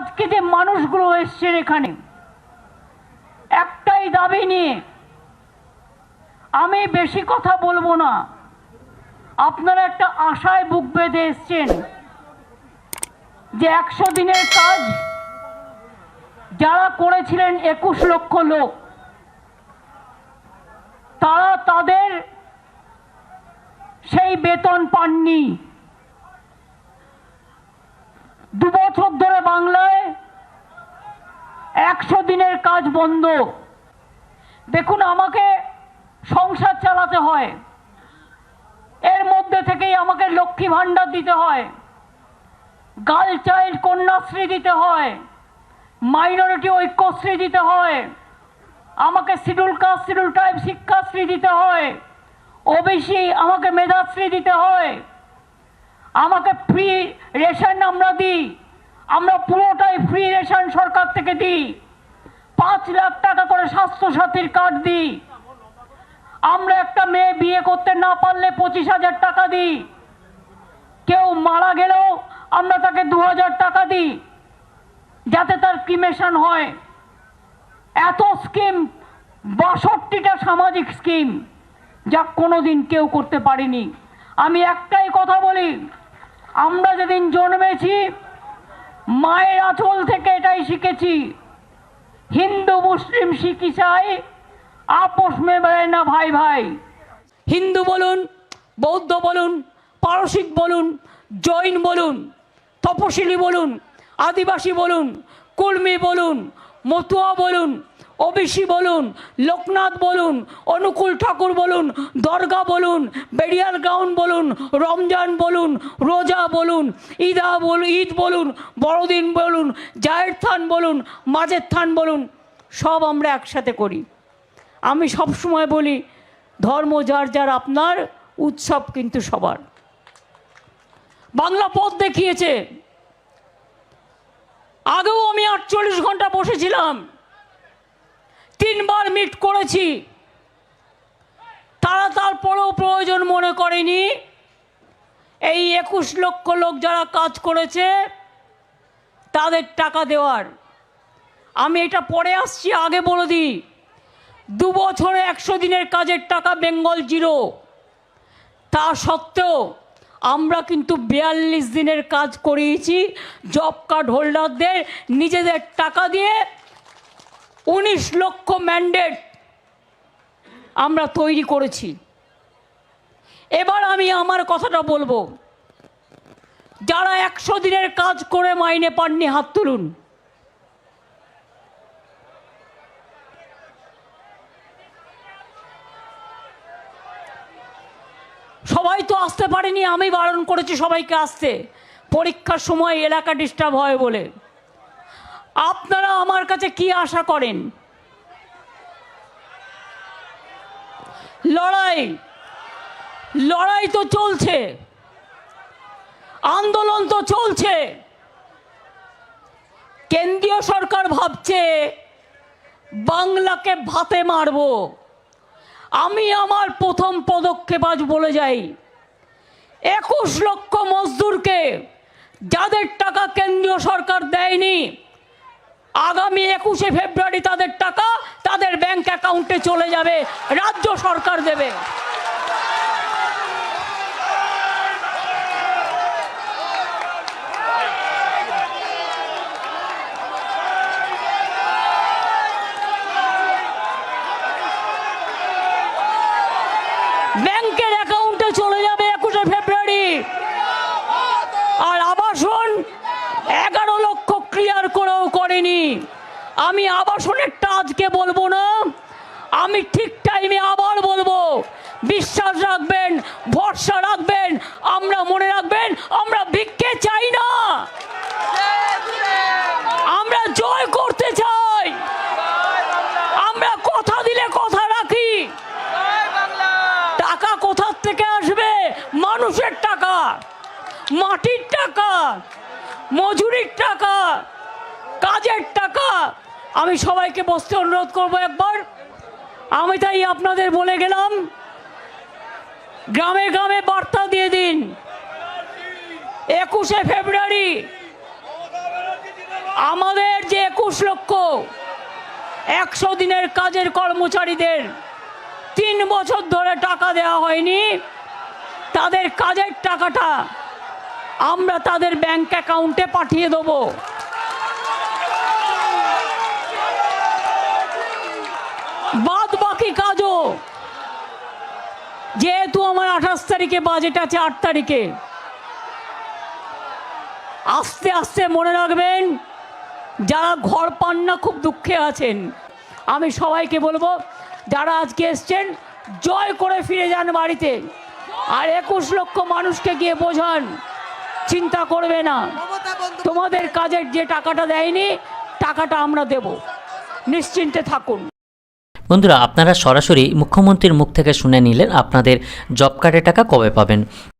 আজকে যে মানুষগুলো এসছেন এখানে, একটাই দাবি নিয়ে আমি বেশি কথা বলব না। আপনারা একটা আশায় বুক বেঁধে এসছেন যে একশো দিনের কাজ যারা করেছিলেন একুশ লক্ষ লোক, তারা তাদের সেই বেতন পাননি। দু বছর ধরে বাংলায় একশো দিনের কাজ বন্ধ। দেখুন, আমাকে সংসার চালাতে হয়। এর মধ্যে থেকেই আমাকে লক্ষ্মী ভাণ্ডার দিতে হয়। গার্ল চাইল্ড কন্যাশ্রী দিতে হয়। মাইনরিটি ঐক্যশ্রী দিতে হয়। আমাকে schedule caste, schedule tribe Shikshashree দিতে হয়। ওবিসি আমাকে মেধাশ্রী দিতে হয়। আমাকে ফ্রি রেশন আমরা দিই। আমরা পুরোটাই ফ্রি রেশন সরকার থেকে দিই। পাঁচ লাখ টাকা করে স্বাস্থ্যসাথীর কার্ড দিই। আমরা একটা মেয়ে বিয়ে করতে না পারলে পঁচিশ হাজার টাকা দিই। কেউ মারা গেলেও আমরা তাকে দু হাজার টাকা দিই, যাতে তার ক্রিমেশন হয়। এত স্কিম বাষট্টিটা সামাজিক স্কিম যা কোনোদিন কেউ করতে পারেনি। আমি একটাই কথা বলি আমরা যেদিন জন্মেছি, মায়ের আঁচল থেকে এটাই শিখেছি। হিন্দু, মুসলিম, শিখ চাই আপোষ মে বেড়ে না ভাই ভাই। হিন্দু বলুন, বৌদ্ধ বলুন, পারসিক বলুন, জৈন বলুন, তপশিলি বলুন, আদিবাসী বলুন কুর্মি বলুন, মতুয়া বলুন ওবিসি বলুন, লোকনাথ বলুন, অনুকূল ঠাকুর বলুন, দরগা বলুন বেরিয়ার গ্রাউন্ড বলুন, রমজান বলুন, রোজা বলুন, ঈদা বলুন, ঈদ বলুন, বড়দিন বলুন, জায়ের থান বলুন, মাঝের থান বলুন, সব আমরা একসাথে করি। আমি সব সময় বলি, ধর্ম যার যার আপনার, উৎসব কিন্তু সবার। বাংলা পথ দেখিয়েছে। আগেও আমি আটচল্লিশ ঘণ্টা বসেছিলাম। তিনবার মিট করেছি। তারা তারপরেও প্রয়োজন মনে করেনি। এই একুশ লক্ষ লোক যারা কাজ করেছে, তাদের টাকা দেওয়ার। আমি এটা পরে আসছি, আগে বলে দিই। দু বছরে একশো দিনের কাজের টাকা বেঙ্গল জিরো। তা সত্ত্বেও আমরা কিন্তু বিয়াল্লিশ দিনের কাজ করিয়েছি। জব কার্ড হোল্ডারদের নিজেদের টাকা দিয়ে উনিশ লক্ষ ম্যান্ডেট আমরা তৈরি করেছি। এবার আমি আমার কথাটা বলব। যারা একশো দিনের কাজ করে মাইনে পাননি, হাত তুলুন। সবাই তো আসতে পারেনি, আমি বারণ করেছি সবাইকে আসতে। পরীক্ষার সময় এলাকা ডিস্টার্ব হয় বলে। আপনারা আমার কাছে কি আশা করেন? লড়াই। লড়াই তো চলছে। আন্দোলন তো চলছে। কেন্দ্রীয় সরকার ভাবছে, বাংলাকে ভাতে মারবো। আমি আমার প্রথম পদক্ষেপ আজ বলে যাই। একুশ লক্ষ মজদুরকে যাদের টাকা কেন্দ্রীয় সরকার দেয়নি আগামী একুশে ফেব্রুয়ারি তাদের টাকা তাদের ব্যাংক অ্যাকাউন্টে চলে যাবে, রাজ্য সরকার দেবে। ব্যাংকের অ্যাকাউন্টে চলে যাবে একুশে ফেব্রুয়ারি আর আবাসন এগারো লক্ষ ক্লিয়ার করেনি। আমি আবাসনেরটা আজকে বলব না, আমি ঠিক টাইমে আবার বলব, বিশ্বাস রাখবেন, ভরসা রাখবেন, আমরা মনে রাখবেন, আমরা ভিক্ষে চাই না। আমরা জয় করতে চাই। আমরা কথা দিলে কথা রাখি। টাকা কোথার থেকে আসবে? মানুষের টাকা, মাটির টাকা, মজুরির টাকা। কাজের টাকা আমি সবাইকে বসতে অনুরোধ করব একবার। আমি তাই আপনাদের বলে গেলাম, গ্রামে গ্রামে বার্তা দিয়ে দিন। একুশে ফেব্রুয়ারি আমাদের যে একুশ লক্ষ একশো দিনের কাজের কর্মচারীদের তিন বছর ধরে টাকা দেওয়া হয়নি, তাদের কাজের টাকাটা আমরা তাদের ব্যাংক অ্যাকাউন্টে পাঠিয়ে দেবো। যেহেতু আমার আঠাশ তারিখে, বাজেট আছে আট তারিখে। আস্তে আস্তে মনে রাখবেন, যারা ঘর পান না, খুব দুঃখে আছেন। আমি সবাইকে বলব, যারা আজকে এসছেন, জয় করে ফিরে যান বাড়িতে। আর একুশ লক্ষ মানুষকে গিয়ে বোঝান, চিন্তা করবে না। তোমাদের কাজের যে টাকাটা দেয়নি, টাকাটা আমরা দেব। নিশ্চিন্তে থাকুন। বন্ধুরা আপনারা সরাসরি মুখ্যমন্ত্রীর মুখ থেকে শুনে নিলেন আপনাদের জব কার্ডের টাকা কবে পাবেন।